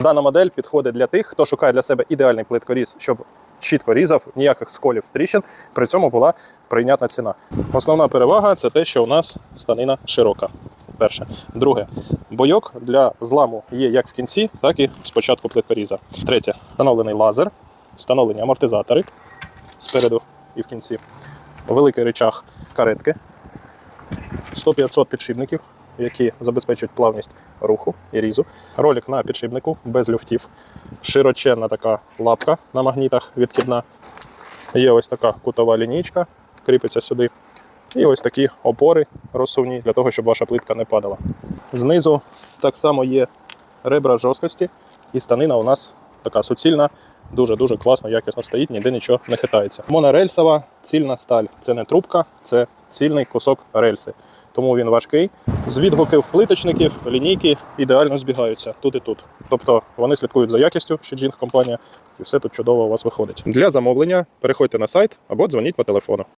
Дана модель підходить для тих, хто шукає для себе ідеальний плиткоріз, щоб чітко різав, ніяких сколів тріщин, при цьому була прийнятна ціна. Основна перевага це те, що у нас станина широка. Перше. Друге, бойок для зламу є як в кінці, так і спочатку плиткоріза. Третє, встановлений лазер, встановлені амортизатори спереду і в кінці. Великий речах каретки, 100-500 підшипників, які забезпечують плавність руху і різу. Ролик на підшипнику без люфтів. Широченна така лапка на магнітах відкидна. Є ось така кутова лінійка, кріпиться сюди. І ось такі опори розсувні для того, щоб ваша плитка не падала. Знизу так само є ребра жорсткості, і станина у нас така суцільна, дуже-дуже класно, якісно стоїть, ніде нічого не хитається. Монорельсова цільна сталь. Це не трубка, це цільний кусок рельси. Тому він важкий. З відгуків плиточників лінійки ідеально збігаються тут і тут. Тобто вони слідкують за якістю, Shijing компанія, і все тут чудово у вас виходить. Для замовлення переходьте на сайт або дзвоніть по телефону.